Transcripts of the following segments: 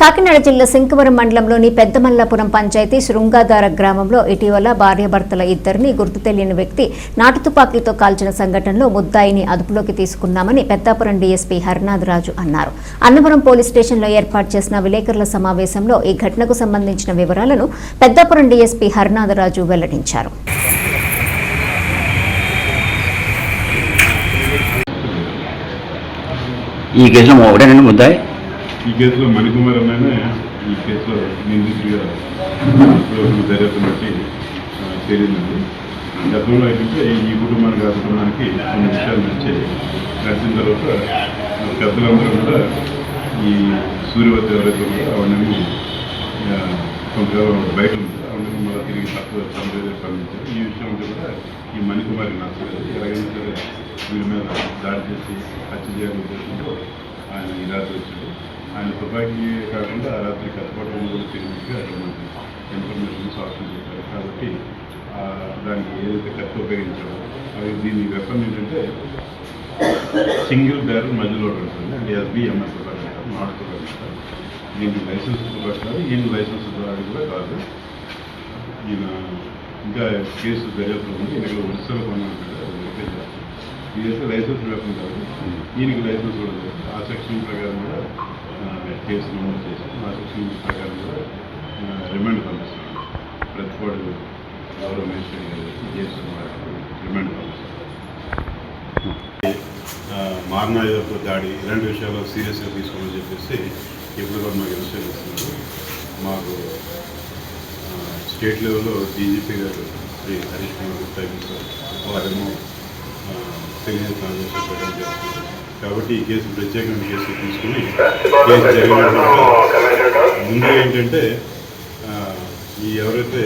Kakinada జిల్లా శంకవరం మండలంలోని పెద్దమల్లాపురం పంచాయతీ శృంగాధార గ్రామంలో ఇటీవల భార్యాభర్తల ఇద్దరిని గుర్తు తెలియని వ్యక్తి నాటుతుపాకీతో కాల్చిన సంఘటనలో ముద్దాయిని అదుపులోకి తీసుకున్నామని పెద్దాపురం డీఎస్పీ హరినాథ్ రాజు అన్నారు. అన్నవరం పోలీస్ స్టేషన్లో ఏర్పాటు చేసిన విలేకరుల సమావేశంలో ఈ ఘటనకు సంబంధించిన వివరాలను పెద్దాపురం డీఎస్పీ హరినాథ్ రాజు వెల్లడించారు. ఈ కేసులో ఒకటేనండి ముద్దాయి. ఈ కేసులో మణికుమార్ అనే ఈ కేసులో నిందితుడిగా ఇప్పుడు దర్యాప్తు బట్టి తేలిందండి. గతంలో ఏంటంటే ఈ కుటుంబానికి ఆ కుటుంబానికి కొన్ని విషయాలు నచ్చి నడిచిన తర్వాత పెద్దలందరూ కూడా ఈ సూర్యవతి ఎవరైతే ఉన్నారో అవన్నీ కొంతకాలం బయట ఉంది అవన్నీ మళ్ళీ తిరిగి తక్కువ తమ పంపించారు. ఈ విషయం కూడా ఈ మణికుమారి నచ్చలేదు ఎలాగైనా సరే వీరి మీద దాడి చేసి హత్య చేయాలని ఉద్దేశంతో ఆయన ఈ రాత్రి వచ్చాడు ఆయన తుపాకీ కాకుండా ఆ రాత్రి కట్టుబడి కూడా తిరిగినట్టుగా మనకి ఇన్ఫర్మేషన్ సాఫ్ట్ చెప్పారు. కాబట్టి దానికి ఏదైతే కత్తి ఉపయోగించాడో అది దీని వెపన్ ఏంటంటే సింగిల్ బ్యారల్ మధ్యలో ఉంటుంది. అంటే ఎస్బిఎంఎస్ అంటారు నాట్ అంటారు దీనికి లైసెన్స్ కాదు ఈయన లైసెన్స్ తుపాకీ కూడా కాదు ఈయన ఇంకా కేసు దర్యాప్తు ఉంది. ఈయనకి ఒరిస్సాలో కొన్నాడు ఇదైతే లైసెన్స్ వెపన్ కాదు. ఈయనకి లైసెన్స్ కూడా లేదు. ఆ సెక్షన్ ప్రకారం కేసు నమోదు చేసి ఆ సెక్షన్ ప్రకారం కూడా ఆ, రిమాండ్ పంపిస్తున్నాడు ప్రతిపాడు గౌరవ మేజిస్ట్రేట్ గారు కేసు రిమాండ్ పంపిస్తున్నాడు మారణాయుధపు దాడి ఇలాంటి విషయాలు సీరియస్గా తీసుకోమని చెప్పేసి ఇప్పుడు కూడా మాకు ఇన్స్ట్రక్షన్ ఇస్తున్నారు మాకు స్టేట్ లెవెల్లో డీజీపీ గారు శ్రీ హరీష్ కుమార్ గుప్తా సార్ వారేమో తెలియని ట్రాన్సాక్షన్ పెట్టడం జరుగుతుంది కాబట్టి ఈ కేసు ప్రత్యేకమైన కేసు తీసుకుని కేసు జరిగినటువంటి ముందు ఏంటంటే ఈ ఎవరైతే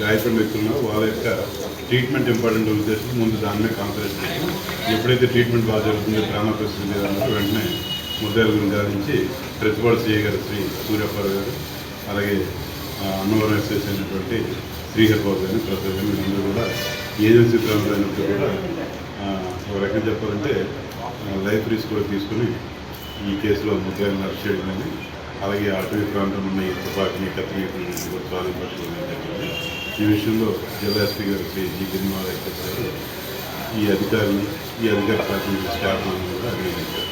గాయపడిన వ్యక్తులు ఉన్నారో వాళ్ళ యొక్క ట్రీట్మెంట్ ఇంపార్టెంట్ ఉద్దేశం ముందు దాని మీద కాన్సన్ట్రేట్ చేసి ఎప్పుడైతే ట్రీట్మెంట్ బాగా జరుగుతుందో ప్రాణ పరిస్థితి లేదన్నట్టు వెంటనే ముద్దాయిల గురించి ఆడించి ప్రతిపాడు సీఏ గారు శ్రీ సూర్యప్పారావు గారు అలాగే అన్నవరం ఎస్ఎస్ అయినటువంటి శ్రీహర్ బాబు గారిని ప్రసాద్ గారిని వీళ్ళందరూ కూడా ఏజెన్సీ ప్రాంతం అయినప్పుడు కూడా ఒక రకంగా చెప్పాలంటే లైఫ్ రిస్క్ కూడా తీసుకుని ఈ కేసులో ముద్దాయిలను అరెస్ట్ చేయడం కానీ అలాగే అటవీ ప్రాంతంలో ఉన్న ఈ తుపాకీని కత్తిని కూడా జరిగింది. ఈ విషయంలో జిల్లా ఎస్పీ గారు శ్రీ జీ. గిరిమాల గారు ఈ అధికారులు ఈ అధికార పార్టీ స్టాఫ్ కూడా అభినందించారు.